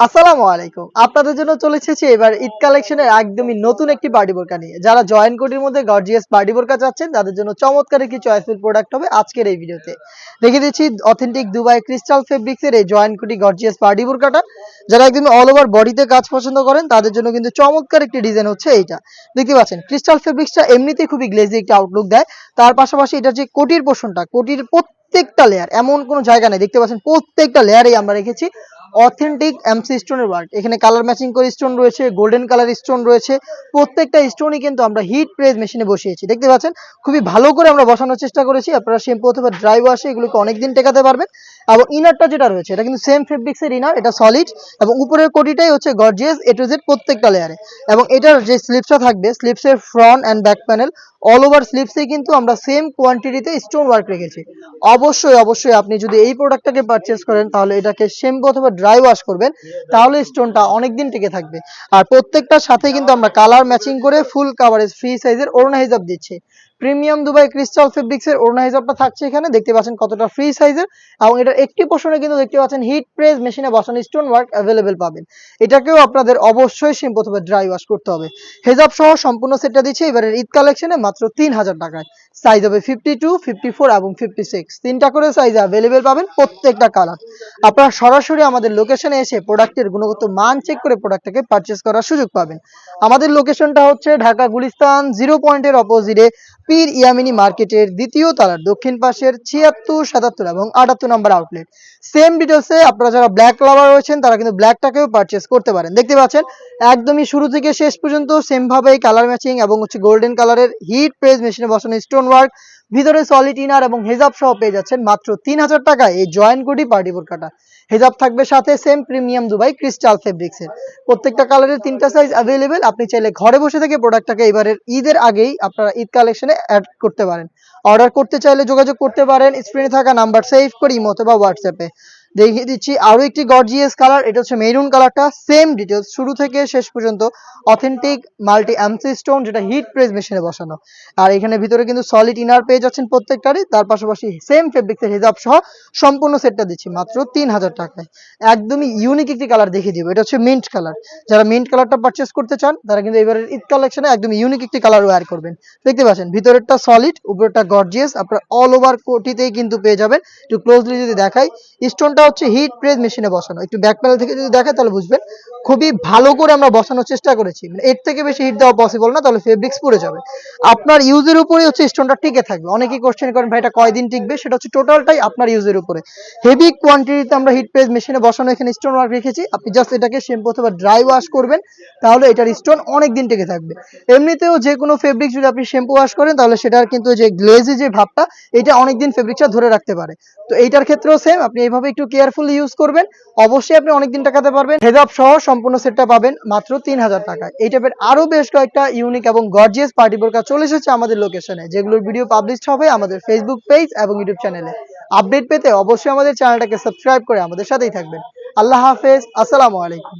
আসসালামু আলাইকুম। আপনাদের জন্য চলে এসেছি এবার ঈদ কালেকশনের একদমই নতুন একটি পার্টি বোরকা নিয়ে। যারা জয়েন কোটির মধ্যে গর্জিয়াস পার্টি বোরকা চাচ্ছেন, তাদের জন্য চমৎকার একটি চয়েসফুল প্রোডাক্ট হবে আজকের এই ভিডিওতে। দেখে দিচ্ছি অথেন্টিক দুবাই ক্রিস্টাল ফেব্রিক্সের এই জয়েন কোটি গর্জিয়াস পার্টি বোরকাটা যারা একদমই অল ওভার বডিতে কাজ পছন্দ করেন, তাদের জন্য কিন্তু চমৎকার একটি ডিজাইন হচ্ছে এইটা। দেখতে পাচ্ছেন ক্রিস্টাল ফেব্রিক্সটা এমনিতেই খুবই গ্লেজি একটা আউটলুক দেয়। তার পাশাপাশি এটা যে কোটির পোষণটা কোটির প্রত্যেকটা লেয়ার এমন কোনো জায়গা নেই। দেখতে পাচ্ছেন, প্রত্যেকটা লেয়ারেই আমরা রেখেছি। অথেন্টিক এমসি স্টোনের ওয়ার্ক এখানে কালার ম্যাচিং করে স্টোন রয়েছে গোল্ডেন কালার স্টোন রয়েছে। প্রত্যেকটা স্টোনই কিন্তু আমরা হিট প্রেস মেশিনে বসিয়েছি। দেখতে পাচ্ছেন? খুবই ভালো করে আমরা বসানোর চেষ্টা করেছি। আপনারা শ্যাম্পু অথবা ড্রাই ওয়াশে এগুলোকে অনেকদিন টেকাতে পারবেন। এবং ইনারটা যেটা রয়েছে, এটা কিন্তু সেম ফেব্রিক্সের ইনার এটা সলিড এবং উপরের কোটিটাই হচ্ছে গর্জিয়াস এ টু জেড প্রত্যেকটা লেয়ারে এবং এটার যে স্লিপসটা থাকবে স্লিপসের front and back panel all over স্লিপসে কিন্তু আমরা সেম কোয়ান্টিটিতে স্টোন ওয়ার্ক রেখেছি। অবশ্যই অবশ্যই আপনি যদি এই প্রোডাক্টটাকে পারচেস করেন, তাহলে এটাকে শ্যাম্পু অথবা ড্রাই ওয়াশ করবেন, তাহলে স্টোনটা অনেকদিন টিকে থাকবে। আর প্রত্যেকটার সাথে কিন্তু আমরা কালার ম্যাচিং করে ফুল কাভারেজ ফ্রি সাইজের ওড়না হিসাব দিচ্ছি। প্রিমিয়াম দুবাই ক্রিস্টাল ফেব্রিক্সের ওড়না হিসাবটা থাকছে এখানে, দেখতে পাচ্ছেন কতটা ফ্রি সাইজের এবং এটার একটি পোর্শনে কিন্তু দেখতে পাচ্ছেন হিট প্রেস মেশিনে বসানো স্টোন ওয়ার্ক অ্যাভেলেবেল পাবেন। এটাকেও আপনাদের অবশ্যই শ্যাম্পু অথবা ড্রাই ওয়াশ করতে হবে। হেজাব সহ সম্পূর্ণ সেটটা দিচ্ছে, এবারের ঈদ কালেকশনে মাত্র তিন হাজার টাকায়। সাইজ হবে ফিফটি টু ফিফটি ফোর এবং ফিফটি সিক্স তিনটা করে সাইজ অ্যাভেলেবেল পাবেন প্রত্যেকটা কালার আপনারা সরাসরি আমাদের লোকেশনে এসে প্রোডাক্টের গুণগত মান চেক করে প্রোডাক্টটাকে পারচেস করার সুযোগ পাবেন। আমাদের লোকেশনটা হচ্ছে ঢাকা গুলিস্তান জিরো পয়েন্টের অপোজিটে পীর ইয়ামিনি মার্কেটের দ্বিতীয় তালার দক্ষিণ পাশের ছিয়াত্তর, সাতাত্তর এবং আটাত্তর নম্বর আউটলেট সেম ডিটেলসে আপনারা যারা ব্ল্যাক লাভার রয়েছেন, তারা কিন্তু ব্ল্যাকটাকেও পারচেস করতে পারেন। দেখতে পাচ্ছেন, একদমই শুরু থেকে শেষ পর্যন্ত সেম ভাবে কালার ম্যাচিং এবং হচ্ছে গোল্ডেন কালারের হিট প্রেস মেশিনে বসানো স্টোন ওয়ার্ক ভিতরে সলিড ইনার এবং হেজাব সহ পেয়ে যাচ্ছেন মাত্র তিন হাজার টাকায় এই জয়েন্ট গুডি পার্টি বোরকাটা হেজাব থাকবে সাথে সেম প্রিমিয়াম দুবাই ক্রিস্টাল ফেব্রিক্সের প্রত্যেকটা কালারের তিনটা সাইজ অ্যাভেলেবেল আপনি চাইলে ঘরে বসে থেকে প্রোডাক্টটাকে এবারের ঈদের আগেই আপনারা ঈদ কালেকশনে অ্যাড করতে পারেন। অর্ডার করতে চাইলে যোগাযোগ করতে পারেন। স্ক্রিনে থাকা নাম্বার সেভ করি অথবা হোয়াটসঅ্যাপে দেখিয়ে দিচ্ছি। আরও একটি গর্জিয়াস কালার এটা হচ্ছে মেরুন কালারটা সেম ডিটেলস শুরু থেকে শেষ পর্যন্ত অথেন্টিক মাল্টি এমসি স্টোন যেটা হিট প্রেস মেশিনে বসানো। আর এখানে ভিতরে কিন্তু সলিড ইনার পেয়ে যাচ্ছেন প্রত্যেকটারই। তার পাশাপাশি সেম ফেব্রিক্সের হিজাব সহ সম্পূর্ণ সেটটা দিচ্ছি মাত্র তিন হাজার টাকায়। একদমই ইউনিক একটি কালার দেখিয়ে দিব। এটা হচ্ছে মিন্ট কালার যারা মিন্ট কালারটা পারচেস করতে চান, তারা কিন্তু এবারের ঈদ কালেকশনে একদম ইউনিক একটি কালার ওয়্যার করবেন। দেখতে পাচ্ছেন, ভিতরেরটা সলিড উপরেরটা গর্জিয়াস আপনার অল ওভার কোটিতেই কিন্তু পেয়ে যাবেন। একটু ক্লোজলি যদি দেখাই স্টোনটা হচ্ছে হিট প্রেস মেশিনে বসানো। একটু ব্যাক প্যানেল থেকে যদি দেখায় তাহলে বুঝবেন খুবই ভালো করে আমরা বসানোর চেষ্টা করেছি। মানে এর থেকে বেশি হিট দেওয়া পসিবল না, তাহলে ফেব্রিক্স পড়ে যাবে। আপনার ইউজের উপরে হচ্ছে স্টোনটা টিকে থাকবে। অনেকেই কোশ্চেন করেন, ভাই, এটা কয়দিন টিকবে? সেটা হচ্ছে টোটালটাই আপনার ইউজের উপরে। হেভি কোয়ান্টিটিতে আমরা হিট প্রেস মেশিনে বসানো এখানে স্টোন ওয়ার্ক রেখেছি। আপনি জাস্ট এটাকে শ্যাম্পু অথবা ড্রাই ওয়াশ করবেন, তাহলে এটার স্টোন অনেক দিন টিকে থাকবে। এমনিতেও যে কোনো ফেব্রিক যদি আপনি শ্যাম্পু ওয়াশ করেন, তাহলে সেটার কিন্তু যে গ্লেজি যে ভাবটা, এটা অনেকদিন ফেব্রিকটা ধরে রাখতে পারে। তো এইটার ক্ষেত্রেও সেম আপনি এইভাবে একটু কেয়ারফুলি ইউজ করবেন, অবশ্যই আপনি অনেকদিন টাকাতে পারবেন। হেজাব সহ সম্পূর্ণ সেটটা পাবেন মাত্র তিন হাজার টাকা এই টাইপের আরও বেশ কয়েকটা ইউনিক এবং গর্জিয়াস পার্টি বোরকা চলে এসেছে আমাদের লোকেশনে যেগুলোর ভিডিও পাবলিশ হবে আমাদের ফেসবুক পেজ এবং ইউটিউব চ্যানেলে আপডেট পেতে অবশ্যই আমাদের চ্যানেলটাকে সাবস্ক্রাইব করে আমাদের সাথেই থাকবেন। আল্লাহ হাফেজ। আসসালামু আলাইকুম।